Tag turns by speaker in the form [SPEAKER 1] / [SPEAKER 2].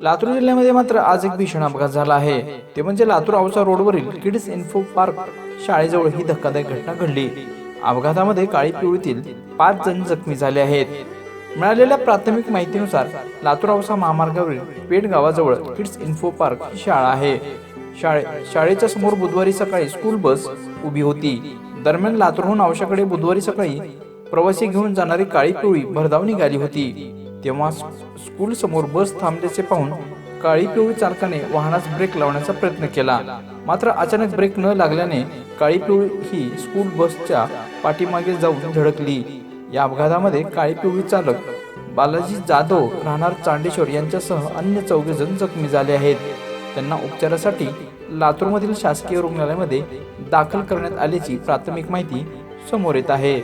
[SPEAKER 1] लातूर जिल्ह्यामध्ये मात्र आज एक भीषण अपघात झाला आहे. ते म्हणजे लातूर औसा रोडवरील किड्स इन्फो पार्क शाळेजवळ ही धक्कादायक घटना घडली. अपघातामध्ये काळी पिवळीतील पाच जण जखमी झाले आहेत. मिळालेल्या प्राथमिक माहितीनुसार लातूर औसा महामार्गावरील पेठ गावाजवळ किड्स इन्फो पार्क ही शाळा आहे. शाळे शाळेच्या समोर बुधवारी सकाळी स्कूल बस उभी होती. दरम्यान लातूरहून औशाकडे बुधवारी सकाळी प्रवासी घेऊन जाणारी काळी पिवळी भरधाव निघाली होती. तेव्हा स्कूल समोर बस थांबल्याचे पाहून काळी पिवळी चालकाने वाहनास ब्रेक लावण्याचा प्रयत्न केला. मात्र अचानक ब्रेक न लागल्याने काळी पिवळी ही स्कूल बसच्या पाठीमागे जाऊन धडकली. या अपघातामध्ये काळी पिवळी चालक बालाजी जाधव राहणार चांडेश्वर यांच्यासह अन्य चौघे जण जखमी झाले आहेत. त्यांना उपचारासाठी लातूरमधील शासकीय रुग्णालयामध्ये दाखल करण्यात आल्याची प्राथमिक माहिती समोर येत आहे.